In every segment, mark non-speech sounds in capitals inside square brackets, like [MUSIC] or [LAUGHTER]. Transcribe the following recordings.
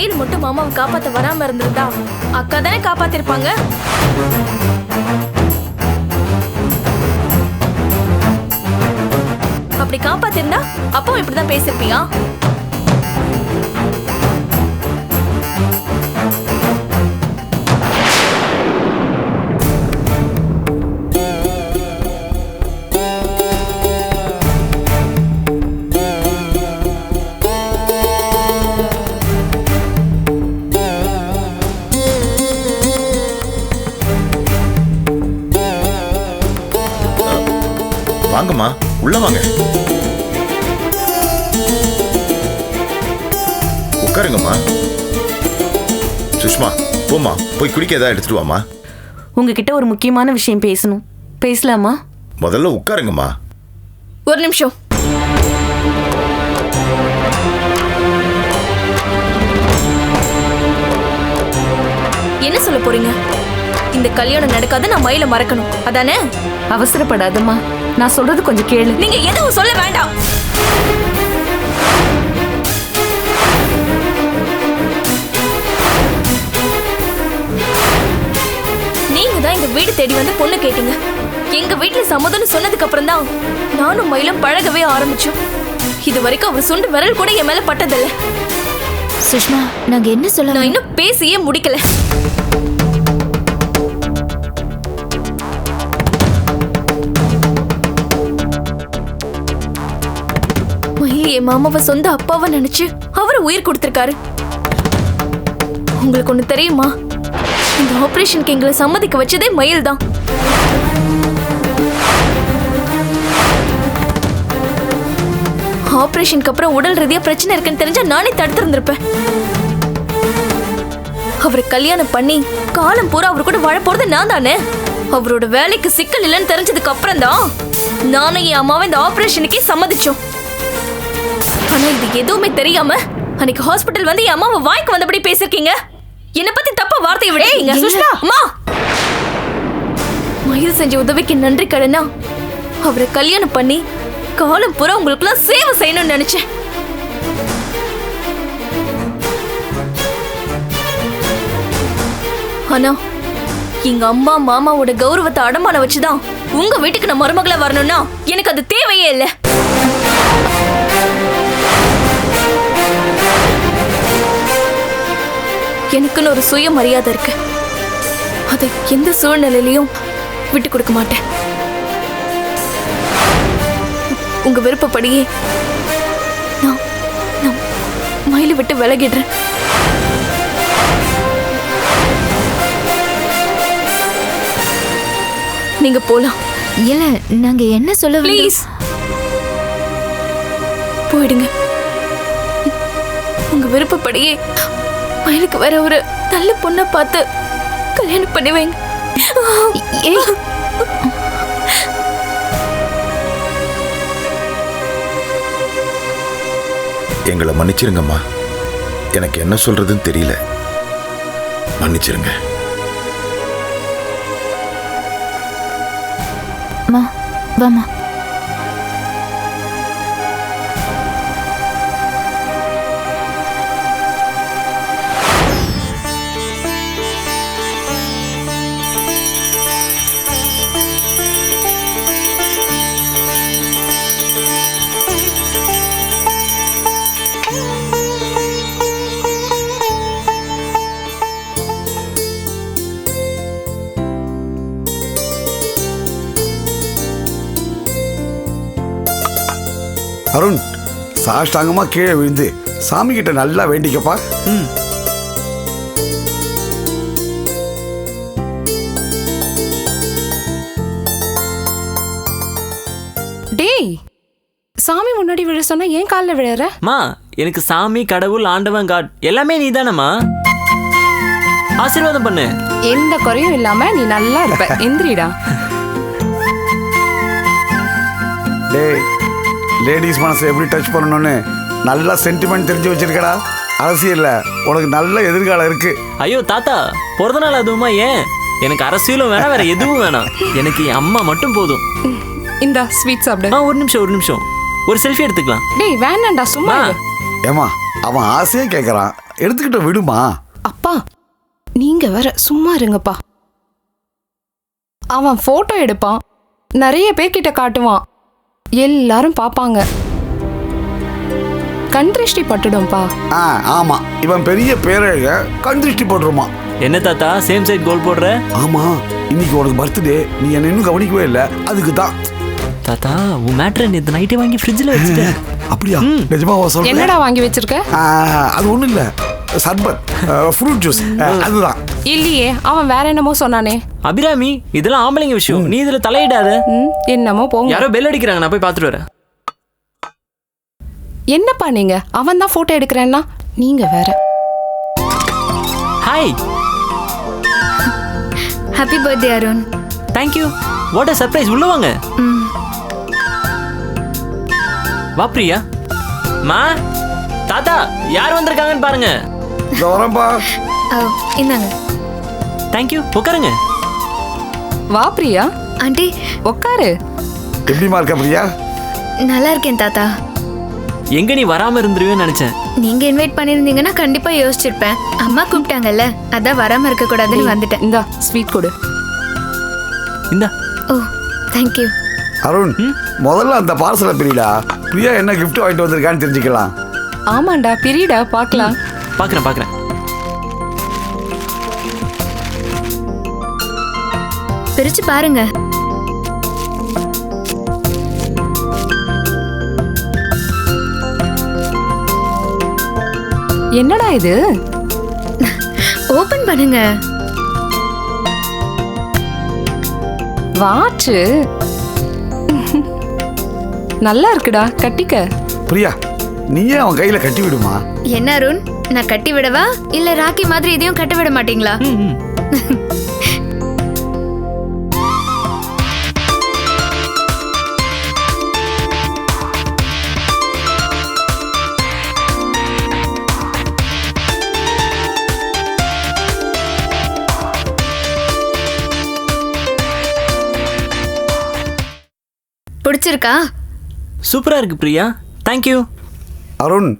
மயில் மட்டும் மாமாவை காப்பாத்த வராம இருந்திருந்தா அக்கா தானே காப்பாத்திருப்பாங்க? அப்படி காப்பாத்திருந்தா அப்பவும் இப்படிதான் பேசிருப்பியா? உள்ள வாங்க. உட்காருங்கம்மா. சுஷ்மா போம்மா போய் குடிக்க ஏதாவது எடுத்துட்டு வாம்மா. உங்ககிட்ட ஒரு முக்கியமான விஷயம் பேசணும். பேசலாமா? முதல்ல உட்காருங்கம்மா. ஒரு நிமிஷம். என்ன சொல்ல போறீங்க? இந்த கல்யாணம் நடக்காத நான் மயில மறக்கணும். அதானே? அவசரப்படாதம்மா. நான் சொல்றது கொஞ்சம் கேளு. நீங்க எதுவும் சொல்ல வேண்டாம். நீங்க தான் எங்க வீடு தேடி வந்து பொண்ணு கேட்டீங்க. எங்க வீட்டுல சம்மதம்னு சொன்னதுக்கு அப்புறம் தான் நானும் மயிலும் பழகவே ஆரம்பிச்சோம். இது வரைக்கும் அவர் சுண்டு விரல் கூட என் மேல பட்டதில்ல. சுஷ்மா நாங்க என்ன சொல்ல நான் இன்னும் பேசியே முடிக்கல. என் மாமாவை சொந்த அப்பாவை நினைச்சு அவர் உயிர் கொடுத்திருக்காரு. உங்களுக்கு ஒண்ணு தெரியுமா? இந்த ஆபரேஷனுக்கு எங்களை சம்மதிக்க வச்சதே மயில் தான். ஆபரேஷனுக்கு அப்புறம் உடல் ரீதியா பிரச்சனை இருக்குன்னு தெரிஞ்சா நானே தடுத்திருந்திருப்பேன். அவரை கல்யாணம் பண்ணி காலம் பூரா அவர் கூட வாழ போறது நான் தானே? அவரோட வேலைக்கு சிக்கல் இல்லைன்னு தெரிஞ்சதுக்கு அப்புறம் தான் நானும் என் அம்மாவை இந்த ஆபரேஷனுக்கே சம்மதிச்சோம். ஆனா இது எதுவுமே தெரியாம அன்னைக்கு ஹாஸ்பிட்டல் வந்து என் அம்மாவை வாய்க்கு வந்தபடி பேசிருக்கீங்க என்ன பத்தி தப்பா வார்த்தையை விடுறீங்க? சுஷ்மா அம்மா! மயில் செஞ்ச உதவிக்கு நன்றி கடனா அவரை கல்யாணம் பண்ணி காலம் பூரா உங்களுக்குலாம் சேவை செய்யணும்னு நினைச்சேன். ஆனா எங்க அம்மா மாமாவோட கௌரவத்தை அடமான வச்சுதான் உங்க வீட்டுக்கு நான் மருமகளா வரணும்னா எனக்கு அது தேவையே இல்ல. எனக்குன்னு ஒரு சுய மரியாதை இருக்கு. அதை எந்த சூழ்நிலையிலையும் விட்டு கொடுக்க மாட்டேன். உங்க விருப்பப்படியே நான் நான் மயிலை விட்டு விலகிடுறேன். நீங்க போலாம். இல்ல நாங்க என்ன சொல்ல? ப்ளீஸ் போயிடுங்க. உங்க விருப்பப்படியே மயிலுக்கு வேற ஒரு நல்ல பொண்ணை பார்த்து கல்யாணம் பண்ணி வைங்க. ஏய் எங்களை மன்னிச்சிருங்கம்மா. எனக்கு என்ன சொல்றதுன்னு தெரியல. மன்னிச்சிருங்க. மா வாமா அருண் சாஷ்டாங்கமா கீழே விழுந்து சாமி கிட்ட நல்லா வேண்டிக்கப்பா. டேய் சாமி முன்னாடி விழ சொன்னா ஏன் காலில் விழற? மா எனக்கு சாமி கடவுள் ஆண்டவன் காட் எல்லாமே நீ தானம்மா ஆசீர்வாதம் பண்ணு. எந்த குறையும் இல்லாம நீ நல்லா இருப்ப. [LAUGHS] எந்திரிடா. டேய் லேடிஸ் மனசை எப்படி டச் பண்ணணும்னு நல்லா சென்டிமெண்ட் தெரிஞ்சு வச்சிருக்கடா. அரசியல்ல உனக்கு நல்ல எதிர்காலம் இருக்கு. ஐயோ தாத்தா பிறந்த நாள் அதுவுமா ஏன்? எனக்கு அரசியலும் வேணாம் வேற எதுவும் வேணாம். எனக்கு என் அம்மா மட்டும் போதும். இந்த ஸ்வீட் சாப்பிடு. ஆ ஒரு நிமிஷம் ஒரு நிமிஷம். ஒரு செல்ஃபி எடுத்துக்கலாம். டேய் வேணாம்டா சும்மா இரு. ஏமா அவன் ஆசையே கேட்குறான் எடுத்துக்கிட்ட விடுமா? அப்பா நீங்க வேற சும்மா இருங்கப்பா. அவன் போட்டோ எடுப்பான். நிறைய பேர்கிட்ட காட்டுவான். எல்லாரும் பார்ப்பாங்க கண் திருஷ்டி பட்டுடும்பா. ஆ ஆமா. இவன் பெரிய பேரழக கண் திருஷ்டி போட்டுருமா. என்ன தாத்தா சேம் சைட் கோல் போடுற? ஆமா. இன்னைக்கு உனக்கு பர்த்டே நீ என்ன இன்னும் கவனிக்கவே இல்லை. அதுக்கு தான். தாத்தா உன் மேட்ரை நேற்று நைட்டே வாங்கி ஃப்ரிட்ஜில் வச்சுட்டேன் [LAUGHS] அப்படியா? நிஜமாவா சொல்றேன்? என்னடா வாங்கி வச்சிருக்க? அது ஒண்ணும் இல்ல. சர்பத் ஃப்ரூட் ஜூஸ் அதுதான். இல்லையே அவன் வேற என்னமோ சொன்னானே. அபிராமி இதெல்லாம் ஆம்பளைங்க விஷயம். நீ இதுல தலையிடாத. ம், என்னமோ போங்க. யாரோ பெல் அடிக்கிறாங்க நான் போய் பார்த்துட்டு வரேன். என்னப்பா நீங்க? அவன் தான் போட்டோ எடுக்கிறேன்னா நீங்க வேற. Hi happy birthday Arun thank you what a surprise உள்ள வாங்க. வா பிரியா. மா தாத்தா யார் வந்திருக்காங்கன்னு பாருங்க. அஹ், இந்தாங்க தேங்க்யூ உட்காருங்க வா பிரியா ஆண்டி உக்காரு எப்படிமா இருக்க பிரியா நல்லா இருக்கேன் தாத்தா எங்க நீ வராம இருந்துருவேன்னு நினைச்சேன் நீங்க இன்வைட் பண்ணிருந்தீங்கன்னா கண்டிப்பா யோசிச்சிருப்பேன் அம்மா கூப்பிட்டாங்கல்ல அதான் வராம இருக்க கூடாதுன்னு வந்துட்டேன் இந்தா ஸ்வீட் கொடு இந்தா ஓ தேங்க்யூ அருண் முதல்ல அந்த பார்சலை பிரிடா பிரியா என்ன gift வாங்கிட்டு வந்திருக்கான்னு தெரிஞ்சுக்கலாம் ஆமாண்டா பிரிடா பார்க்கலாம் பாக்குறேன் பாக்குறேன். பிரிச்சு பாருங்க. என்னடா இது? ஓபன் பண்ணுங்க. வாட்சு. நல்லா இருக்குடா கட்டிக்க. பிரியா நீயே அவன் கையில கட்டி விடுமா? என்ன அருண்? நான் கட்டி விடவா இல்ல ராக்கி மாதிரி இதையும் கட்ட விட மாட்டீங்களா. பிடிச்சிருக்கா? சூப்பரா இருக்கு பிரியா. தேங்க்யூ அருண்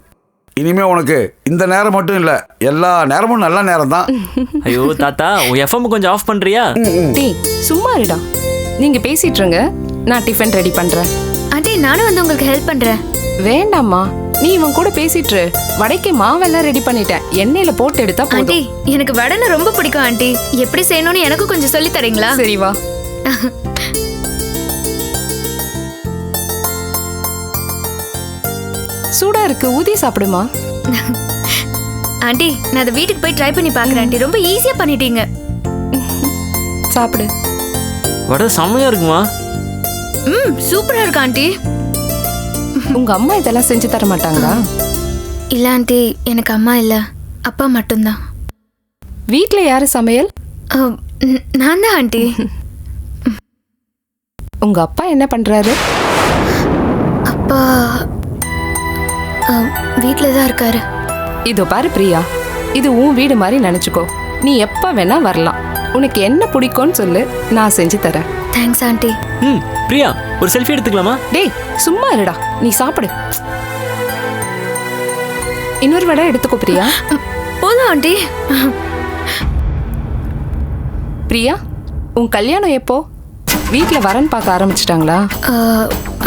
இனிமே உனக்கு இந்த நேரம் மட்டும் இல்ல எல்லா நேரமும் நல்ல நேரம் தான் [LAUGHS] ஐயோ தாத்தா உன் எஃப்எம் கொஞ்சம் ஆஃப் பண்றியா? டேய் சும்மா இருடா. நீங்க பேசிட்டு இருங்க நான் டிஃபன் ரெடி பண்றேன். ஆண்டி நானும் வந்து உங்களுக்கு ஹெல்ப் பண்றேன். வேண்டாம்மா நீ இவன் கூட பேசிட்டு. வடைக்கு மாவெல்லாம் ரெடி பண்ணிட்டேன். எண்ணெயில போட்டு எடுத்தா ஆண்டி எனக்கு வடனை ரொம்ப பிடிக்கும் ஆண்டி. எப்படி செய்யணும்னு எனக்கும் கொஞ்சம் சொல்லி தரீங்களா? சரி வா. [LAUGHS] சூடா இருக்கு ஊதி சாப்பிடுமா? ஆண்டி நான் அதை வீட்டுக்கு போய் ட்ரை பண்ணி பார்க்கறேன் ஆண்டி. ரொம்ப ஈஸியா பண்ணிட்டீங்க. சாப்பிடு. வட செம்மையா இருக்குமா? ம் சூப்பரா இருக்கு ஆண்டி. உங்க அம்மா இதெல்லாம் செஞ்சு தர மாட்டாங்களா? இல்ல ஆண்டி. எனக்கு அம்மா இல்ல. அப்பா மட்டும்தான். வீட்ல யாரு சமையல்? அஹ், ந- நான் தான் ஆண்டி. உங்க அப்பா என்ன பண்றாரு? அப்பா வீட்டில் தான் இருக்காரு. இதோ பாரு பிரியா இது உன் வீடு மாதிரி நினைச்சுக்கோ. நீ எப்ப வேணா வரலாம். உனக்கு என்ன பிடிக்கும்னு சொல்லு நான் செஞ்சு தரேன். தேங்க்ஸ் ஆண்டி ம் பிரியா ஒரு செல்ஃபி எடுத்துக்கலாமா? டேய் சும்மா இருடா நீ சாப்பிடு. இன்னொரு வடை எடுத்துக்கோ பிரியா. போதும் ஆண்டி பிரியா உன் கல்யாணம் எப்போ? வீட்ல வரன் பார்க்க ஆரம்பிச்சிட்டாங்களா?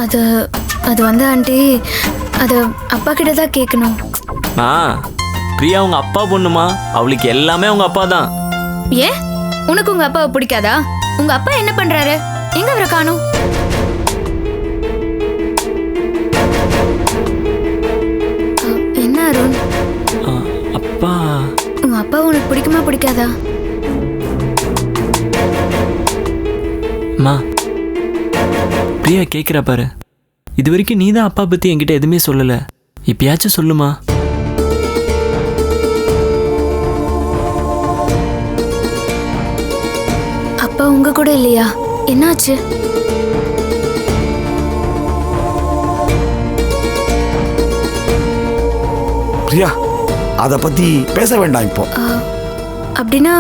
அது அது வந்து ஆண்டி அது அப்பா கிட்ட தான் கேட்கணும் ஆ பிரியா உங்க அப்பா பொண்ணுமா? அவளுக்கு எல்லாமே உங்க அப்பா தான். ஏன் உனக்கு உங்க அப்பாவை பிடிக்காதா? உங்க அப்பா என்ன பண்றாரு? எங்க அவரை காணும்? என்ன அருண்? ஆ, அப்பா. உங்க அப்பா உனக்கு பிடிக்குமா பிடிக்காதா? அம்மா பிரியா கேட்குறா பாரு. இது வரைக்கும் நீ தான் அப்பா பத்தி என்கிட்ட எதுவுமே சொல்லல. இப்பயாச்சும் சொல்லுமா? அப்பா உங்க கூட இல்லையா? என்னாச்சு? பிரியா அதை பத்தி பேச வேண்டாம் இப்போ. அஹ், அப்படின்னா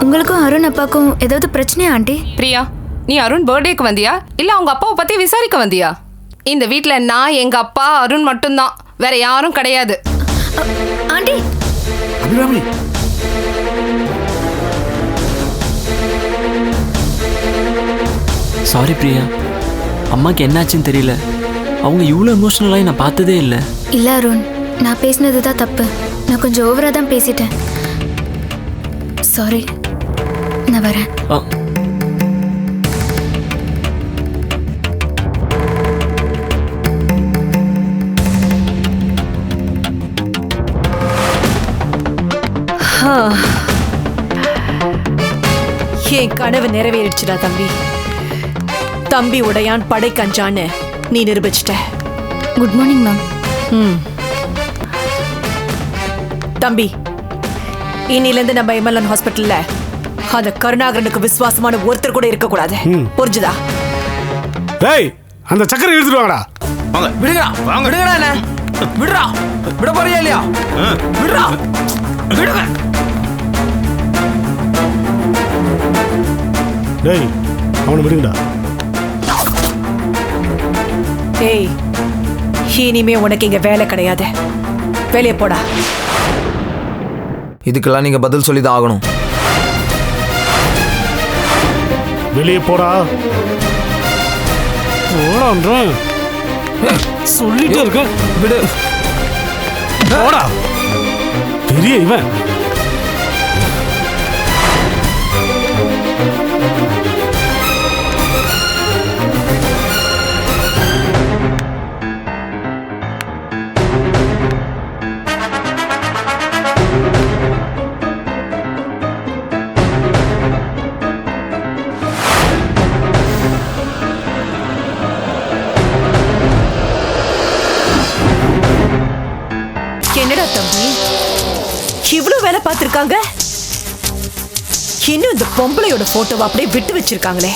உங்களுக்கும் அருண் அப்பாக்கும் ஏதாவது பிரச்சனையா ஆண்டி? பிரியா நீ அருண் பர்த்டேக்கு வந்தியா? இல்ல அவங்க அப்பாவை பத்தி விசாரிக்க வந்தியா? இந்த வீட்ல நான் எங்க அப்பா அருண் மட்டும்தான். வேற யாரும் கிடையாது. ஆண்டி! அபிராமி! சாரி பிரியா. அம்மாக்கு என்னாச்சுன்னு தெரியல. அவங்க இவ்வளோ எமோஷ்னலாகி நான் பார்த்ததே இல்லை. இல்ல அருண். நான் பேசினது தான் தப்பு. நான் கொஞ்சம் ஓவரா தான் பேசிட்டேன். சாரி நான் வரேன். என் கனவு நிறைவேறிடுச்சுடா தம்பி? தம்பி உடையான் படை கஞ்சான்னு நீ நிரூபிச்சிட்ட. குட் மார்னிங் மேம் ம். தம்பி இன்னிலேருந்து நம்ம எம்எல்என் ஹாஸ்பிட்டல்ல அந்த கருணாகரனுக்கு விசுவாசமான ஒருத்தர் கூட இருக்கக்கூடாது. புரிஞ்சுதா? டேய் அந்த சக்கரை எடுத்துட்டு வாங்கடா. வாங்க. விடுங்கடா வாங்க. விடுங்கடா என்ன? விடுறா. விட போறியா இல்லையா? விடுறா. விடுங்க. டேய் அவனை விடுங்கடா. ஏய் இனிமே உனக்கு இங்க வேலை கிடையாது. வெளியே போடா. இதுக்கெல்லாம் நீங்க பதில் சொல்லி தான் ஆகணும். வெளியே போடா. போடான்றேன் சொல்லிட்டே இருக்க விடு. போடா. பெரிய இவன். பொம்பளையோட போட்டோவை அப்படியே விட்டு வச்சிருக்காங்களே.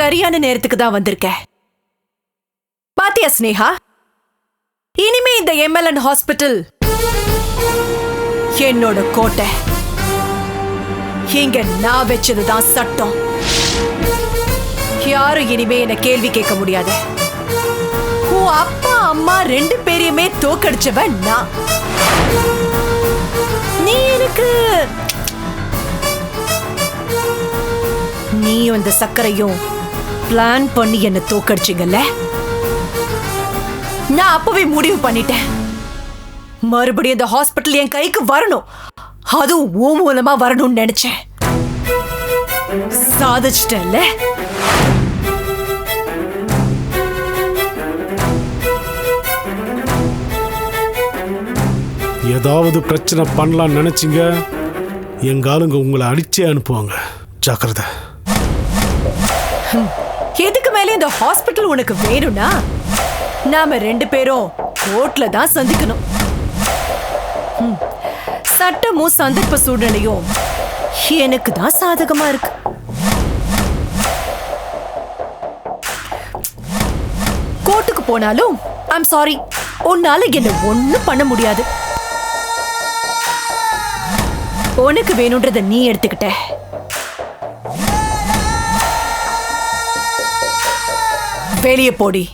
சரியான நேரத்துக்கு தான் வந்திருக்க பாத்தியா ஸ்னேகா இனிமே இந்த எம்எல்என் ஹாஸ்பிட்டல் என்னோட கோட்டை. இங்க நான் வச்சதுதான் சட்டம். யாரும் இனிமே என்ன கேள்வி கேட்க முடியாது. உன் அப்பா அம்மா ரெண்டு பேரையுமே தோக்கடிச்சவன் நான். நீ எனக்கு நீயும் இந்த சர்க்கரையும் பிளான் பண்ணி என்ன தோக்கடிச்சிங்கல்ல? நான் அப்பவே முடிவு பண்ணிட்டேன். மறுபடியும் இந்த ஹாஸ்பிட்டல் என் கைக்கு வரணும். அதுவும் ஓ மூலமா வரணும்னு நினைச்சேன். சாதிச்சிட்டேன்ல? ஏதாவது பிரச்சனை பண்ணலாம்னு நினைச்சீங்க? எங்க ஆளுங்க உங்களை அடிச்சே அனுப்புவாங்க. ஜாக்கிரதை. எதுக்கு இந்த ஹாஸ்பிட்டல் உனக்கு வேணும்னா நாம ரெண்டு பேரும் கோர்ட்ல தான் சந்திக்கணும். சட்டமும் சந்தர்ப்ப சூழ்நிலையும் எனக்கு தான் சாதகமா இருக்கு. கோர்ட்டுக்கு போனாலும் ஐம் சாரி உன்னால என்ன ஒன்னும் பண்ண முடியாது. உனக்கு வேணுன்றத நீ எடுத்துக்கிட்ட. வெளியே போடி.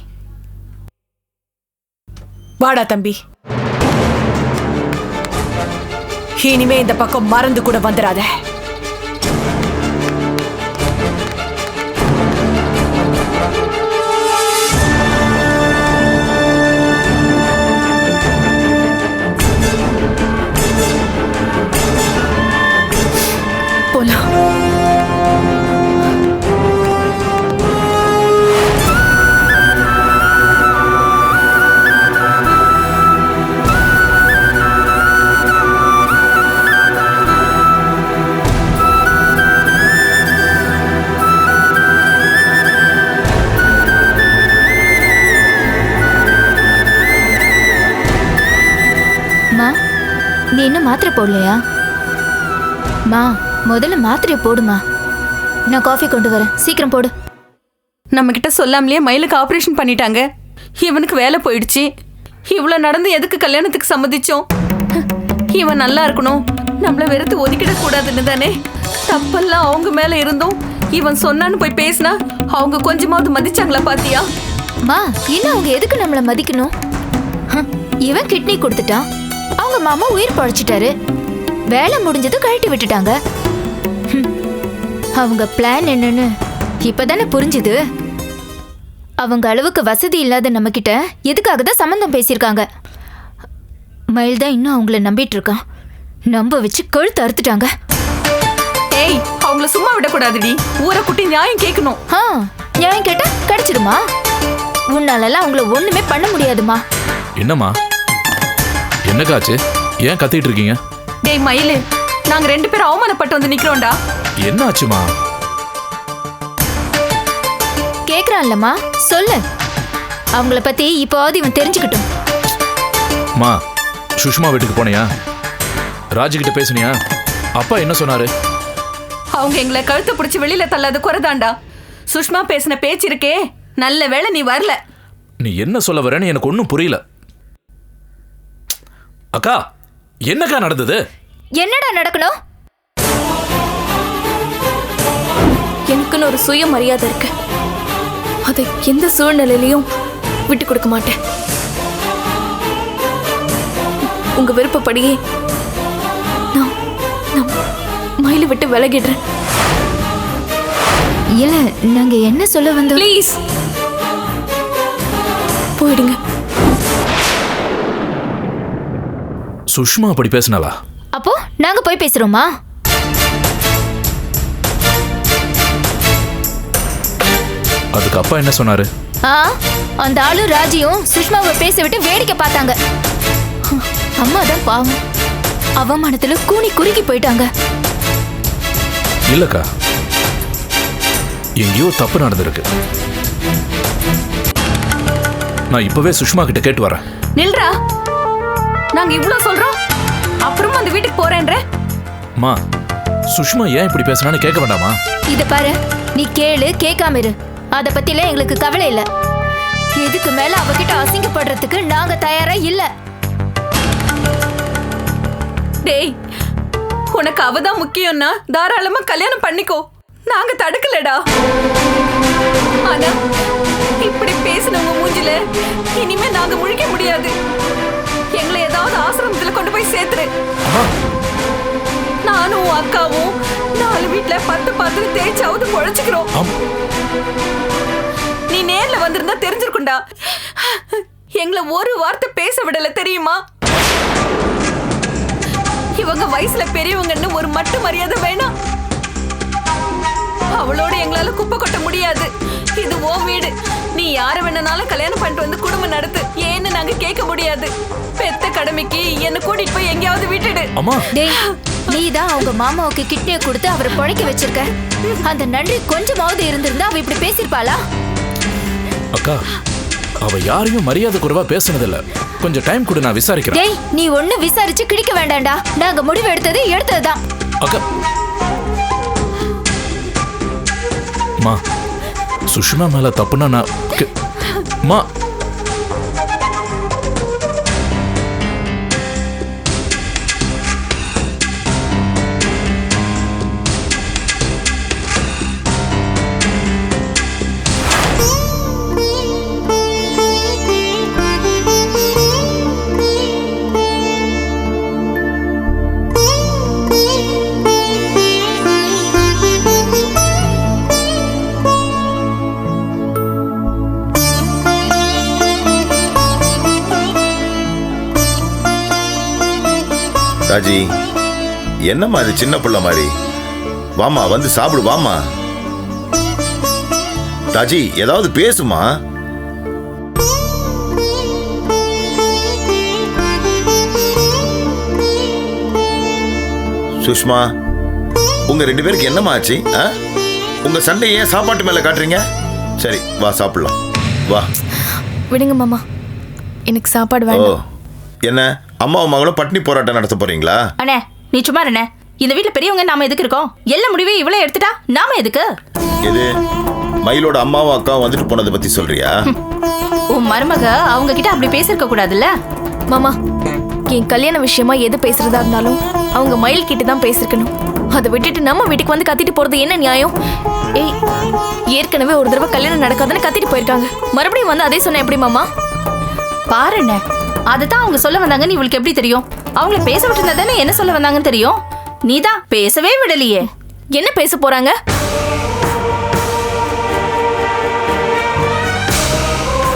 வாடா தம்பி. இனிமே இந்த பக்கம் மறந்து கூட வந்துடாத மாத்திரை போடலையா? மா முதல்ல மாத்திரையை போடுமா. நான் காஃபி கொண்டு வரேன். சீக்கிரம் போடு. நம்ம கிட்ட சொல்லாமலேயே மயிலுக்கு ஆபரேஷன் பண்ணிட்டாங்க. இவனுக்கு வேலை போயிடுச்சு. இவ்வளவு நடந்து எதுக்கு கல்யாணத்துக்கு சம்மதிச்சோம்? இவன் நல்லா இருக்கணும். நம்மள வெறுத்து ஒதுக்கிட கூடாதுன்னு தானே. தப்பெல்லாம் அவங்க மேல இருந்தும் இவன் சொன்னான்னு போய் பேசினா அவங்க கொஞ்சமாவது மதிச்சாங்களா பாத்தியா? மா இன்னும் அவங்க எதுக்கு நம்மள மதிக்கணும்? இவன் கிட்னி கொடுத்துட்டான். அவங்க மாமா உயிர் பழைச்சிட்டாரு. வேலை முடிஞ்சதும் கழட்டி விட்டுட்டாங்க. அவங்க பிளான் என்னன்னு இப்பதானே புரிஞ்சுது. அவங்க அளவுக்கு வசதி இல்லாத நம்ம கிட்ட எதுக்காக தான் சம்மந்தம் பேசியிருக்காங்க. மயில் தான் இன்னும் அவங்கள நம்பிட்டு இருக்கான். நம்ப வச்சு கழுத்து அறுத்துட்டாங்க. ஏய் அவங்கள சும்மா விடக்கூடாதுடி. ஊரை குட்டி நியாயம் கேட்கணும். ஆ நியாயம் கேட்டா கிடைச்சிருமா உன்னாலலாம் அவங்கள ஒண்ணுமே பண்ண முடியாதுமா. என்னம்மா? என்னக்காச்சு? ஏன் கத்திட்டு இருக்கீங்க? டேய் மயிலு நாங்க ரெண்டு பேரும் அவமானப்பட்டு வந்து நிக்கிறோம்டா. என்ன ஆச்சுமா கேக்குறான்லம்மா சொல்லு. அவங்கள பத்தி இப்போவாது இவன் தெரிஞ்சுக்கிட்டும். மா சுஷ்மா வீட்டுக்கு போனியா? ராஜுகிட்ட பேசுனியா? அப்பா என்ன சொன்னாரு? அவங்க எங்களை கழுத்தை பிடிச்சி வெளியில தள்ளாத குறைதாண்டா சுஷ்மா பேசின பேச்சு இருக்கே நல்ல வேளை நீ வரல. நீ என்ன சொல்ல வரேன்னு எனக்கு ஒன்றும் புரியல. அக்கா என்னக்கா நடந்தது? என்னடா நடக்கணும்? எனக்குன்னு ஒரு சுய மரியாதை இருக்கு. அதை எந்த சூழ்நிலையிலையும் விட்டு கொடுக்க மாட்டேன். உங்க விருப்பப்படியே நான் நான் மயிலை விட்டு விலகிடுறேன். இல்ல நாங்க என்ன சொல்ல வந்தோம்? ப்ளீஸ் போயிடுங்க. சுஷ்மா அப்படி பேசினாளா? அப்போ நாங்க போய் பேசுறோமா? அதுக்கு அப்பா என்ன சொன்னாரு? ஆ அந்த ஆளும் ராஜியும் சுஷ்மாவை பேச விட்டு வேடிக்கை பார்த்தாங்க. அம்மா தான் பாவம். அவமானத்துல கூனி குறுக்கி போயிட்டாங்க. இல்லக்கா. எங்கேயோ தப்பு நடந்திருக்கு. நான் இப்பவே சுஷ்மா கிட்ட கேட்டு வரேன். நில்றா. நாங்க இவ்ளோ சொல்றோம். அப்புறமா அந்த வீட்டுக்கு போறேன்ற. மா சுஷ்மா ஏன் இப்படி பேசுனான்னு கேட்க வேண்டாமா? இத பாரு நீ கேளு கேட்காம இரு. அத பத்திலாம் எங்களுக்கு கவலை இல்ல. இதுக்கு மேல அவகிட்ட அசிங்கப்படுறதுக்கு நாங்க தயாரா இல்ல? டேய் உனக்கு அவதான் முக்கியம்னா தாராளமா கல்யாணம் பண்ணிக்கோ. நாங்க தடுக்கலடா. ஆனா இப்படி பேசினவங்க மூஞ்சில இனிமே நாங்க முழிக்க முடியாது. ஆசிரமத்துல கொண்டு போய் சேர்த்துரு. நானும் அக்காவும் நாலு வீட்ல பத்து பத்து தேய்ச்சாவது பொழைச்சுக்கிறோம். நீ நேர்ல வந்திருந்தா தெரிஞ்சிருக்கும்டா. எங்களை ஒரு வார்த்தை பேச விடல தெரியுமா? இவங்க வயசுல பெரியவங்கன்னு ஒரு மட்டு மரியாதை வேணாம். அவளோட எங்களால குப்பை கொட்ட முடியாது. இது ஓ வீடு. நீ யார வேணாலும் கல்யாணம் பண்ணிட்டு வந்து குடும்பம் நடத்து. ஏன்னு நாங்க கேட்க முடியாது. பெத்த கடமைக்கு என்ன கூட்டிட்டு போய் எங்கேயாவது விட்டுடு. அம்மா. டேய் நீ தான் அவங்க மாமாவுக்கு கிட்னியை கொடுத்து அவரை பொழைக்க வச்சிருக்க. அந்த நன்றி கொஞ்சமாவது இருந்திருந்தா அவ இப்படி பேசிருப்பாளா அக்கா அவ யாரையும் மரியாதை குறைவா பேசுனதில்ல. கொஞ்சம் டைம் கொடு நான் விசாரிக்கிறேன். டேய் நீ ஒண்ணு விசாரிச்சு கிழிக்க வேண்டாம்டா. நாங்க முடிவு எடுத்தது எடுத்ததுதான். அக்கா மா சுஷ்மா மேல தப்புனா நான் மா ராஜி என்னம்மா இது சின்ன புள்ள மாதிரி? வாமா வந்து சாப்பிடு வாமா ராஜி ஏதாவது பேசுமா? சுஷ்மா உங்க ரெண்டு பேருக்கு என்னம்மா ஆச்சு? உங்க சண்டை ஏன் சாப்பாட்டு மேல காட்டுறீங்க? சரி வா சாப்பிடலாம். வா. விடுங்க மாமா. எனக்கு சாப்பாடு ஓ வேண்டாம் என்ன? அம்மாவும் மகளும் பட்னி போராட்டம் நடத்த போறீங்களா? அண்ணே நீ சும்மா இருண்ணே. இந்த வீட்ல பெரியவங்க நாம எதுக்கு இருக்கோம்? எல்லா முடிவையும் இவ்வளவு எடுத்துட்டா நாம எதுக்கு? எது? மயிலோட அம்மாவும் அக்காவும் வந்துட்டு போனதை பத்தி சொல்றியா? உன் மருமக அவங்க கிட்ட அப்படி பேசிருக்க கூடாதுல்ல? மாமா என் கல்யாண விஷயமா எது பேசுறதா இருந்தாலும் அவங்க மயில் கிட்ட தான் பேசிருக்கணும். அதை விட்டுட்டு நம்ம வீட்டுக்கு வந்து கத்திட்டு போறது என்ன நியாயம்? ஏய் ஏற்கனவே ஒரு தடவை கல்யாணம் நடக்காதுன்னு கத்திட்டு போயிருக்காங்க. மறுபடியும் வந்து அதே சொன்ன எப்படி மாமா? பாருண்ணே அதுதான் அவங்க சொல்ல வந்தாங்கன்னு இவளுக்கு எப்படி தெரியும்? அவங்கள பேச விட்டுருந்தா தானே என்ன சொல்ல வந்தாங்கன்னு தெரியும்? நீதான் பேசவே விடலையே. என்ன பேச போறாங்க?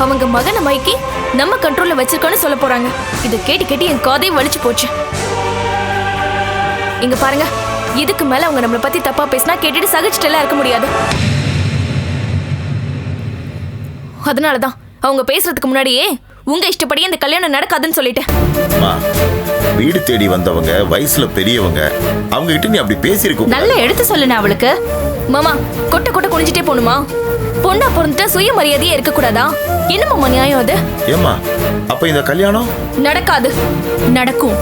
அவங்க மகனை மைக்கி நம்ம கண்ட்ரோல்ல வச்சிருக்கோன்னு சொல்ல போறாங்க. இதை கேட்டு கேட்டு என் காதையும் வலிச்சு போச்சு. இங்க பாருங்க. இதுக்கு மேல அவங்க நம்மளை பத்தி தப்பா பேசினா கேட்டுட்டு சகிச்சுட்டு எல்லாம் இருக்க முடியாது. அதனாலதான் அவங்க பேசுறதுக்கு முன்னாடியே உங்க இஷ்டப்படியே இந்த கல்யாணம் நடக்காதுன்னு சொல்லிட்டேன். அம்மா வீடு தேடி வந்தவங்க வயசுல பெரியவங்க அவங்க கிட்ட நீ அப்படி பேசியிருக்க கூடாது. நல்ல எடுத்து சொல்லுண்ணே அவளுக்கு. மாமா கொட்ட கொட்ட குனிஞ்சிட்டே போகணுமா பொண்ணா பிறந்துட்டா சுயமரியாதையே இருக்கக்கூடாதா என்ன மாமா நியாயம் அது? ஏம்மா அப்ப இந்த கல்யாணம்? நடக்காது. நடக்கும்.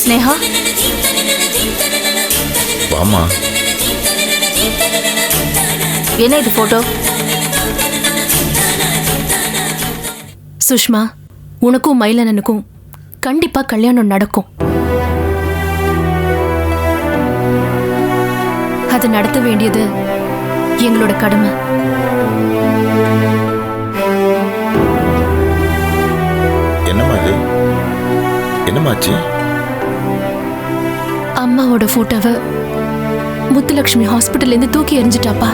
ஸ்னேகா? வாமா என்ன இது போட்டோ சுஷ்மா உனக்கும் மயிலனனுக்கும் கண்டிப்பா கல்யாணம் நடக்கும். அது நடத்த வேண்டியது எங்களோட கடமை. என்னம்மா இது? என்னமாச்சு அம்மாவோட போட்டோவை முத்துலட்சுமி ஹாஸ்பிட்டல்ல இருந்து தூக்கி எறிஞ்சிட்டாப்பா.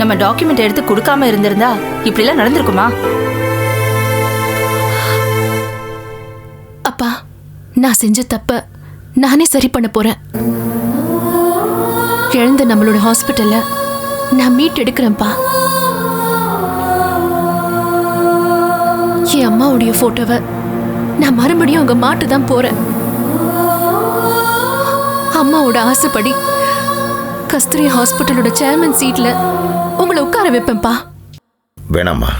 நம்ம டாக்குமெண்ட் எடுத்து கொடுக்காம இருந்திருந்தா இப்படிலாம் நடந்திருக்குமா? அப்பா நான் செஞ்ச தப்ப நானே சரி பண்ண போறேன். எழுந்த நம்மளோட ஹாஸ்பிட்டல்ல நான் மீட் எடுக்கிறேன்ப்பா. என் அம்மாவுடைய போட்டோவை நான் மறுபடியும் அங்க மாட்டு தான் போறேன். அம்மாவோட ஆசைப்படி கஸ்தூரி ஹாஸ்பிட்டலோட சேர்மன் சீட்ல உங்களை உட்கார வைப்பேன்ப்பா. வேணாமா